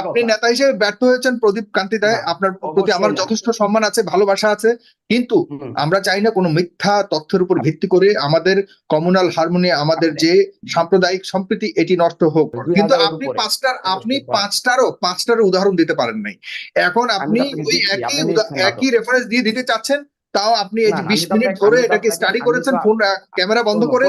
আপনি নেতা হিসেবে ব্যর্থ হয়েছেন প্রদীপ কান্তি রায় না, আপনার প্রতি আমার যথেষ্ট সম্মান আছে ভালোবাসা আছে। কিন্তু আমরা চাই না কোনো মিথ্যা তথ্যের উপর ভিত্তি করে আমাদের কমিউনাল হারমোনি আমাদের যে সাম্প্রদায়িক সম্প্রীতি এটি নষ্ট হোক। কিন্তু আপনি পাঁচটার আপনি। পাঁচটারও পাঁচটারও উদাহরণ দিতে পারেন নাই। এখন আপনি ওই একই। একই রেফারেন্স দিয়ে দিতে চাচ্ছেন তাও আপনি এই যে বিশ মিনিট ধরে এটাকে স্টাডি করেছেন ফোন ক্যামেরা বন্ধ করে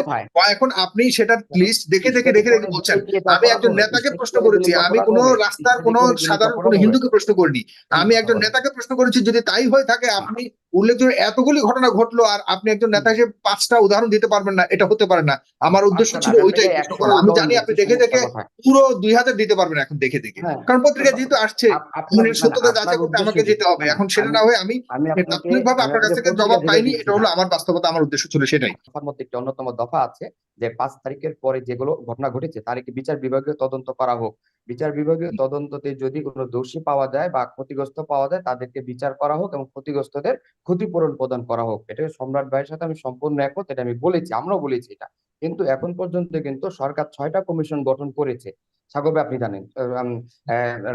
এখন আপনি সেটার লিস্ট দেখে দেখে দেখে দেখে বলছেন। আমি একজন নেতাকে প্রশ্ন করেছি আমি কোনো রাস্তার কোনো সাধারণ কোনো হিন্দুকে প্রশ্ন করিনি। আমি একজন নেতাকে প্রশ্ন করেছি যদি তাই হয়ে থাকে আপনি উল্লেখযোগ্য এতগুলি ঘটনা ঘটলো আর আপনি একজন নেতা হিসেবে পাঁচটা উদাহরণ দিতে পারবেন না এটা হতে পারে না। আমার উদ্দেশ্য আচ্ছা, ছিল ওইটাই আমি জানি আপনি দেখে দেখে পুরো দুই হাজার দিতে পারবেন এখন দেখে দেখে। হ্যাঁ। কারণ পত্রিকা যেহেতু আসছে সত্যতা যাচাই করতে আমাকে যেতে হবে। এখন সেটা না হয়ে আমি তাৎক্ষণিকভাবে আপনার কাছ থেকে জবাব পাইনি। এটা হলো আমার বাস্তবতা আমার উদ্দেশ্য ছিল সেটাই। মধ্যে একটি অন্যতম দফা আছে যে পাঁচ তারিখের পরে যেগুলো ঘটনা ঘটেছে তার একটি বিচার বিভাগীয় তদন্ত করা হোক। বিচার বিভাগীয় তদন্ততে যদি কোনো দোষী পাওয়া যায় বা ক্ষতিগ্রস্ত পাওয়া যায়, তাদেরকে বিচার করা হোক এবং ক্ষতিগ্রস্তদের ক্ষতিপূরণ প্রদান করা হোক। এটা সম্রাট ভাইয়ের সাথে আমি সম্পূর্ণ একমত, এটা আমি বলেছি, আমরাও বলেছি এটা। কিন্তু এখন পর্যন্ত কিন্তু সরকার ছয়টা কমিশন গঠন করেছে। সাগবে আপনি জানেন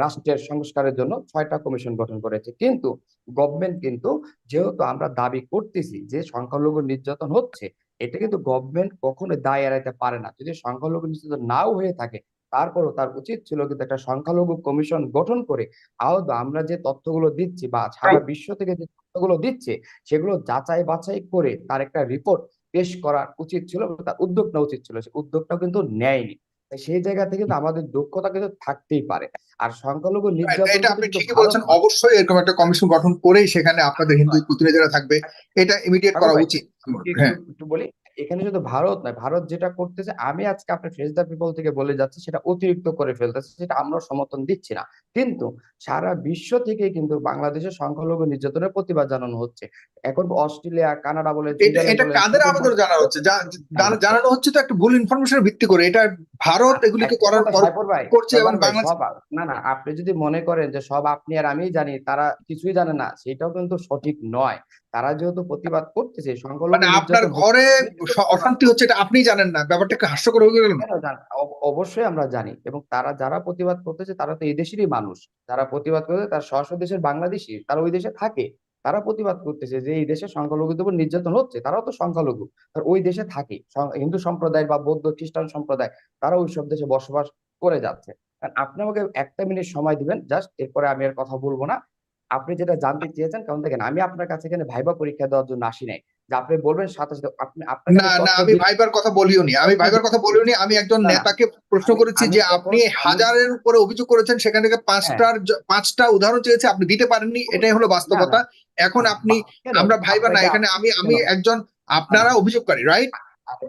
রাষ্ট্রের সংস্কারের জন্য ছয়টা কমিশন গঠন করেছে। কিন্তু গভর্নমেন্ট কিন্তু যেহেতু আমরা দাবি করতেছি যে সংখ্যালঘু নির্যাতন হচ্ছে, এটা কিন্তু গভর্নমেন্ট কখনো দায় এড়াইতে পারে না। যদি সংখ্যালঘু নির্যাতন নাও হয়ে থাকে তারপরও তার উচিত ছিল কিন্তু একটা সংখ্যালঘু কমিশন গঠন করে আহত আমরা যে তথ্যগুলো দিচ্ছি বা সারা বিশ্ব থেকে যে তথ্যগুলো দিচ্ছে সেগুলো যাচাই বাছাই করে তার একটা রিপোর্ট পেশ করা উচিত ছিল তার উদ্যোগ নেওয়া উচিত ছিল। সেই উদ্যোগটাও কিন্তু নেয়নি। সেই জায়গা থেকে কিন্তু আমাদের দক্ষতা কিন্তু থাকতেই পারে। আর সংখ্যালঘু নির্যাতন এটা আপনি ঠিকই বলেছেন অবশ্যই এরকম একটা কমিশন গঠন করেই সেখানে আপনাদের হিন্দু প্রতিনিধিরা থাকবে। এটা ইমিডিয়েট করা উচিত। হ্যাঁ। একটু বলি এখানে শুধু ভারত নয় ভারত যেটা করতেছে আমি আজকে আপনার ফেস দ্য পিপল থেকে বলে যাচ্ছি সেটা অতিরিক্ত করে ফেলতেছে সেটা আমরা সমর্থন দিচ্ছি না। কিন্তু সারা বিশ্ব থেকে কিন্তু বাংলাদেশের সংখ্যালঘু নির্যাতনের প্রতিবাদ জানানো হচ্ছে। এখন অস্ট্রেলিয়া কানাডা বলে এটা কাদের আমাদের জানা হচ্ছে? জানানো হচ্ছে তো একটা ভুল ইনফরমেশন ভিত্তি করে। এটা ভারত এগুলিকে করার পর করছে এবং বাংলাদেশ না না আপনি যদি মনে করেন যে সব আপনি আর আমি জানি তারা কিছুই জানে না সেটাও কিন্তু সঠিক নয়। তারা যেহেতু প্রতিবাদ করতেছে সংখ্যালঘু মানে আপনার ঘরে অশান্তি হচ্ছে এটা আপনি জানেন না ব্যাপারটা একটু হাস্যকর হয়ে গেল অবশ্যই আমরা জানি এবং তারা যারা প্রতিবাদ করতেছে তারা তো এই দেশেরই মানুষ যারা প্রতিবাদ করতেছে তার স্বস্ব দেশের বাংলাদেশি তারা ওই দেশে থাকে তারা প্রতিবাদ করতেছে যে এই দেশে সংখ্যালঘুদের উপর নির্যাতন হচ্ছে তারাও তো সংখ্যালঘু আর ওই দেশে থাকে হিন্দু সম্প্রদায় বা বৌদ্ধ খ্রিস্টান সম্প্রদায় তারা ওই সব দেশে বসবাস করে যাচ্ছে। আপনি আমাকে একটা মিনিট সময় দিবেন জাস্ট এরপরে আমি আর কথা বলব না আপনি যেটা জানতে চেয়েছেন কারণ দেখেন আমি আপনার কাছে এখানে ভাইবা পরীক্ষা দেওয়ার জন্য আসি নাই। যে আপনি বলবেন সাথে সাথে আপনি না না আমি ভাইবার কথা বলিও নি। আমি ভাইবার কথা বলিও নি। আমি একজন। নেতাকে প্রশ্ন করেছি যে আপনি হাজারের উপরে অভিযোগ করেছেন সেখান থেকে পাঁচটার পাঁচটা উদাহরণ চেয়েছে আপনি দিতে পারেননি এটাই হলো বাস্তবতা। এখন আপনি? আমরা ভাইবা না এখানে আমি আমি একজন আপনারা অভিযোগকারী রাইট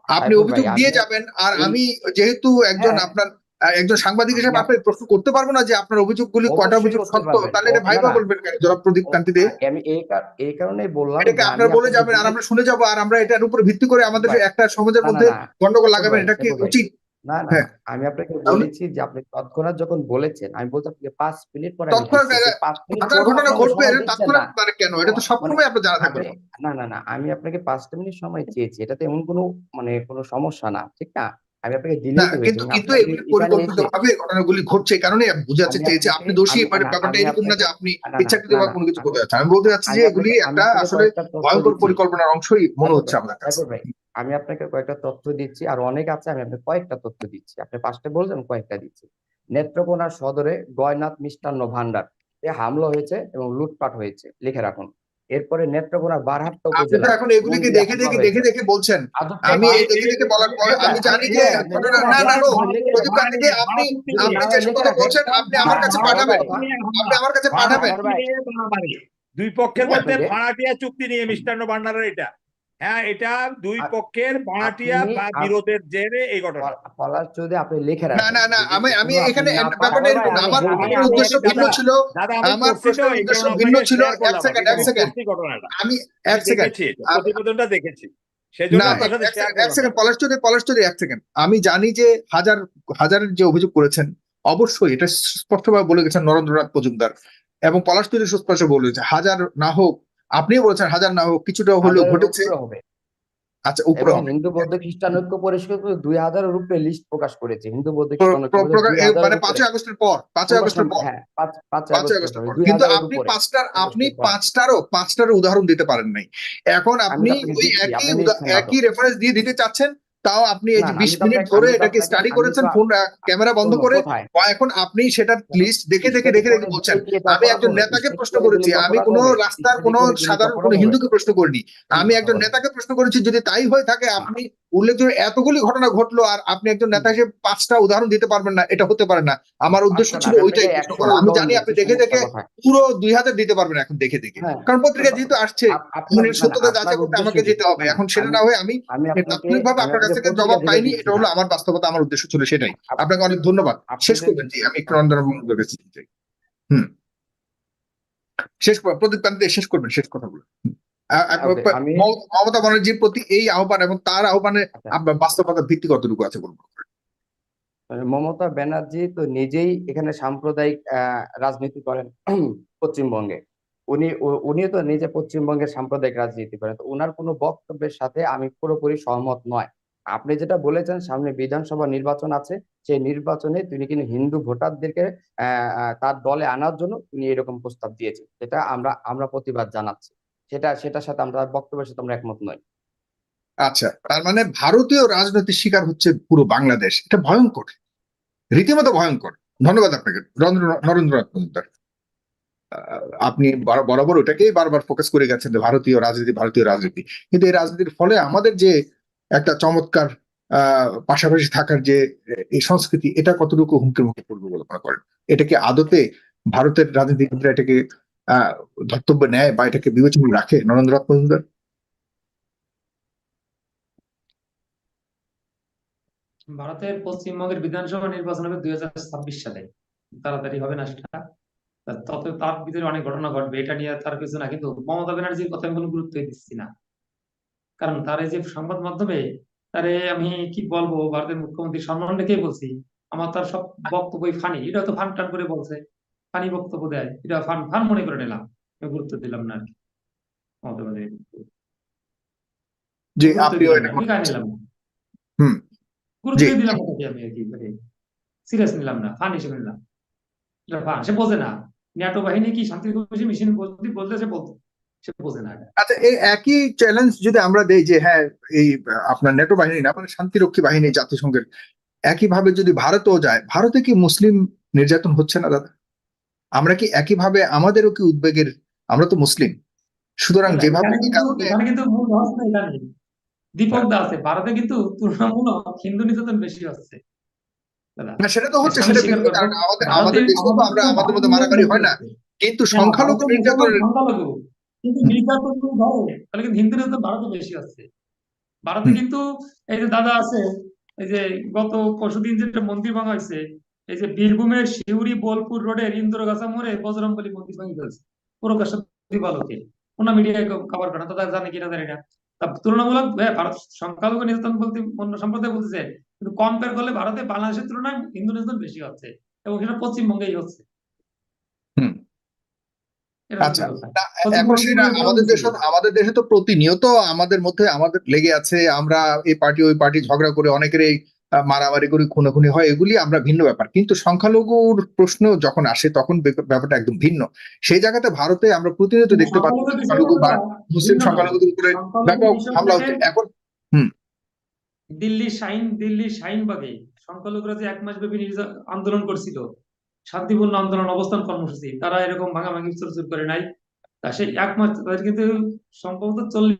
আপনি অভিযোগ দিয়ে যাবেন আর আমি যেহেতু একজন হ্যাঁ। আপনার একজন সাংবাদিক হিসেবে আপনি প্রশ্ন করতে পারব না যে আপনার অভিযোগগুলি কটা অভিযোগ সত্য তাহলে এটা ভাইবা। বলবেন কেন? জনাব প্রদীপ কান্তি দে। আমি এই এই কারণেই বললাম এটাকে আপনার বলে যাবেন আর আমরা শুনে যাব আর আমরা এটার উপর ভিত্তি করে আমাদের একটা সমাজের মধ্যে গন্ডগোল লাগাবেন এটা কি উচিত? না না হ্যাঁ। আমি আপনাকে বলেছি যে আপনি তৎক্ষণাৎ যখন বলেছেন আমি বলতে আপনাকে পাঁচ মিনিট পরে ঘটনা ঘটবে তৎক্ষণাৎ। মানে কেন? এটা তো সবসময় আপনার জানা থাকবে। না না না আমি আপনাকে পাঁচটা মিনিট সময় চেয়েছি এটাতে এমন কোনো মানে কোনো সমস্যা না ঠিক না? আমি আপনাকে হয়েছে। কিন্তু কিন্তু এগুলি এখানে পরিকল্পিত ভাবে ঘটনাগুলি ঘটছে কারণে বুঝাতে চেয়েছি। আপনি দোষী না, ব্যাপারটা এরকম না যে আপনি ইচ্ছাকৃত বা কোনো কিছু করতে যাচ্ছেন। আমি বলতে চাচ্ছি যে এগুলি একটা আসলে ভয়ঙ্কর পরিকল্পনার অংশই মনে হচ্ছে আমার কাছে। আমি আপনাকে কয়েকটা তথ্য দিচ্ছি আর অনেক আছে আমি আপনাকে কয়েকটা তথ্য দিচ্ছি। আপনি পাঁচটা বলছেন কয়েকটা দিচ্ছি। নেত্রকোনা সদরে গয়নাথ মিষ্টান্ন ভান্ডার এ হামলা হয়েছে এবং লুটপাট হয়েছে লিখে রাখুন। এরপরে নেত্রকোনা বারহাট্টা উপজেলা এখন এগুলিকে দেখে দেখে দেখে দেখে বলছেন আমি এই দেখে দেখে বলার পর আমি জানি যে ঘটনা না না প্রদীপ কান্তি দে, আপনি আপনি যে কথা বলছেন আপনি আমার কাছে পাঠাবেন আপনি আমার কাছে পাঠাবেন দুই পক্ষের মধ্যে ভাড়াটিয়া চুক্তি নিয়ে মিষ্টান্ন ভান্ডারের এটা হ্যাঁ এটা দুই পক্ষের ভাড়াটিয়া বা বিরোধের জেরে এই ঘটনা। পলাশ যদি আপনি লিখে না রাখেন না না আমি আমি এখানে ব্যাপারটা এরকম আমার উদ্দেশ্য ভিন্ন ছিল আমার প্রশ্নের উদ্দেশ্য ভিন্ন ছিল এক সেকেন্ড এক সেকেন্ড আমি আমি এক সেকেন্ড দেখেছি, প্রতিবেদনটা দেখেছি চৌধুরী চৌধুরী আমি জানি যে হাজার হাজারের যে অভিযোগ করেছেন অবশ্যই এটা স্পষ্টভাবে বলে গেছেন নরেন্দ্রনাথ মজুমদার। এবং পলাশ চৌধুরী সুস্পষ্ট বলেছে হাজার না হোক আপনিও বলছেন হাজার না হোক কিছুটা হলেও ঘটেছে। আচ্ছা উপরে হিন্দু বৌদ্ধ খ্রিস্টান ঐক্য পরিষদ দুই হাজারের উপরে লিস্ট প্রকাশ করেছে। হিন্দু বৌদ্ধ মানে। পাঁচই আগস্টের পর পাঁচই আগস্টের পর। হ্যাঁ পাঁচ পাঁচই আগস্টের পরে, কিন্তু আপনি পাঁচটার আপনি পাঁচটারও পাঁচটারও উদাহরণ দিতে পারেন নাই। এখন আপনি ওই একই আপনি। একই রেফারেন্স দিয়ে দিতে চাচ্ছেন? তাও আপনি এই যে বিশ মিনিট ধরে এটাকে স্টাডি করেছেন ফোন ক্যামেরা বন্ধ করে এখন আপনি সেটা লিস্ট দেখে দেখে দেখে দেখে বলছেন আমি একজন নেতাকে প্রশ্ন করেছি আমি কোন রাস্তার কোন সাধারণ কোন হিন্দুকে প্রশ্ন করিনি। আমি একজন নেতাকে প্রশ্ন করেছি যদি তাই হয়ে থাকে আপনি উল্লেখযোগ্য এতগুলি ঘটনা ঘটলো আর আপনি একজন নেতা হিসেবে পাঁচটা উদাহরণ দিতে পারবেন না এটা হতে পারে না। আমার উদ্দেশ্য ছিল ওইটাই প্রশ্ন করা। আমি জানি আপনি দেখে দেখে পুরো দুই হাজার দিতে পারবেন এখন দেখে দেখে। হ্যাঁ। কারণ পত্রিকা যেহেতু আসছে সত্যতা যাচাই করতে আমাকে যেতে হবে। এখন সেটা না হয়ে আমি আমি তাৎক্ষণিকভাবে আপনার কাছ থেকে জবাব পাইনি এটা হলো আমার বাস্তবতা আমার উদ্দেশ্য ছিল সেটাই আপনাকে অনেক ধন্যবাদ। শেষ করবেন জি আমি একটু নন্দন কাছে চাই। হুম। শেষ প্রদীপ কান্তি শেষ করবেন শেষ কথা বলে হুম। আ- আ- Okay, আমি- মম- মমতা ব্যানার্জির প্রতি এই আহ্বান এবং তার আহ্বানে আচ্ছা। বাস্তবতার ভিত্তি কতটুকু আছে বলব মমতা ব্যানার্জি তো নিজেই এখানে সাম্প্রদায়িক আহ, রাজনীতি করেন পশ্চিমবঙ্গে। উনি উনিও তো নিজে পশ্চিমবঙ্গের সাম্প্রদায়িক রাজনীতি করেন। তো উনার কোনো বক্তব্যের সাথে আমি পুরোপুরি সহমত নয়। আপনি যেটা বলেছেন, সামনে বিধানসভা নির্বাচন আছে, সেই নির্বাচনে তিনি কিন্তু হিন্দু ভোটারদেরকে তার দলে আনার জন্য তিনি এরকম প্রস্তাব দিয়েছেন। সেটা আমরা আমরা প্রতিবাদ জানাচ্ছি। সেটা, সেটার সাথে আমরা বক্তব্যের সাথে আমরা একমত নই। আচ্ছা তার মানে ভারতীয় রাজনৈতিক শিকার হচ্ছে পুরো বাংলাদেশ। এটা ভয়ঙ্কর। রীতিমতো ভয়ঙ্কর। ধন্যবাদ আপনাকে। নরেন্দ্রনাথ মজুমদার। আপনি বরাবর ওটাকেই বারবার ফোকাস করে গেছেন ভারতীয় রাজনীতি ভারতীয় রাজনীতি। কিন্তু এই রাজনীতির ফলে আমাদের যে একটা চমৎকার পাশাপাশি থাকার যে এই সংস্কৃতি, এটা কতটুকু হুমকির মুখে পড়বে বলে মনে করেন? এটাকে আদতে ভারতের রাজনীতিবিদরা এটাকে ধর্তব্য নেয় বা এটাকে বিবেচনা রাখে? নরেন্দ্রনাথ মজুমদার? ভারতের পশ্চিমবঙ্গের বিধানসভা নির্বাচন হবে দুই হাজার ছাব্বিশ সালে। তাড়াতাড়ি হবে না সেটা। তত, তার ভিতরে অনেক ঘটনা ঘটবে। এটা নিয়ে তার কিছু না। কিন্তু মমতা ব্যানার্জির কথা আমি কোনো গুরুত্বই দিচ্ছি না। কারণ তার এই যে সংবাদ মাধ্যমে তারে আমি কি বলব ভারতের মুখ্যমন্ত্রী সম্মান রেখেই বলছি আমার তার সব বক্তব্যই ফানি এটা তো ফান টান করে বলছে ফানি বক্তব্য দেয় এটা ফান ফান মনে করে নিলাম গুরুত্ব দিলাম না আর কি। আপনিও দিলাম এটা না, আমি গায়ে নিলাম হুম গুরুত্ব দিলাম না আমি আর কি মানে সিরিয়াস নিলাম না ফান হিসেবে নিলাম। এটা ফান সে বোঝে না। ন্যাটো বাহিনী কি শান্তি কমিশন মিশন বলতে বলতে সে বলতো সে বোঝে না আচ্ছা এই একই চ্যালেঞ্জ যদি আমরা দেই যে হ্যাঁ এই আপনার নেটো বাহিনী না মানে শান্তিরক্ষী বাহিনী জাতিসংঘের একইভাবে যদি ভারতও যায় ভারতে কি মুসলিম নির্যাতন হচ্ছে না দাদা? আমরা কি একইভাবে আমাদেরও কি উদ্বেগের আমরা তো মুসলিম। সুতরাং যেভাবে কিন্তু মূল দীপক দা আছে ভারতে কিন্তু তুলনামূলক হিন্দু নির্যাতন বেশি হচ্ছে। না সেটা তো হচ্ছে সেটা আমাদের আমাদের দেশে তো আমরা আমাদের মধ্যে মারামারি হয় না। কিন্তু হ্যাঁ, সংখ্যালঘু ভারতে নির্যাতনের সংখ্যালঘু। কিন্তু নির্যাতন যদি ধরে তাহলে কিন্তু হিন্দু নির্যাতন ভারতে বেশি হচ্ছে ভারতে কিন্তু এই যে দাদা আছে এই যে গত পরশুদিন যেটা মন্দির ভাঙা হয়েছে এই যে বীরভূমের শিউরি বোলপুর রোডের ইন্দ্রগাছা মোড়ে বজরংবলী মন্দির ভাঙি ফেলছে। প্রকাশ দিবালোকে কোন মিডিয়ায় কভার করে না তারা জানে কিনা জানি না। তা তুলনামূলক ভারত সংখ্যালঘু নির্যাতন বলতে অন্য সম্প্রদায় বলতেছে কিন্তু কম্পেয়ার করলে ভারতে বাংলাদেশের তুলনায় হিন্দু নির্যাতন বেশি হচ্ছে এবং সেটা পশ্চিমবঙ্গেই হচ্ছে। আচ্ছা এখন সেটা আমাদের দেশে আমাদের দেশে তো প্রতিনিয়ত আমাদের মধ্যে আমাদের লেগে আছে আমরা এই পার্টি ওই পার্টি ঝগড়া করে অনেকের এই মারামারি করি খুনোখুনি হয় এগুলি আমরা ভিন্ন ব্যাপার। কিন্তু সংখ্যালঘুর প্রশ্ন যখন আসে তখন ব্যাপারটা একদম ভিন্ন। সেই জায়গাতে ভারতে আমরা প্রতিনিয়ত দেখতে পাচ্ছি সংখ্যালঘু বা মুসলিম সংখ্যালঘুদের উপরে ব্যাপক হামলা হচ্ছে। এখন হুম। দিল্লি শাইন দিল্লি শাহিনবাগে সংখ্যালঘুরা যে এক মাস ব্যাপী আন্দোলন করছিল শান্তিপূর্ণ আন্দোলন, অবস্থান কর্মসূচি। তারা এরকম ভাঙাভাঙি চুরচুর করে নাই। তা সেই একমাত্র তাদের কিন্তু সম্ভবত চল্লিশ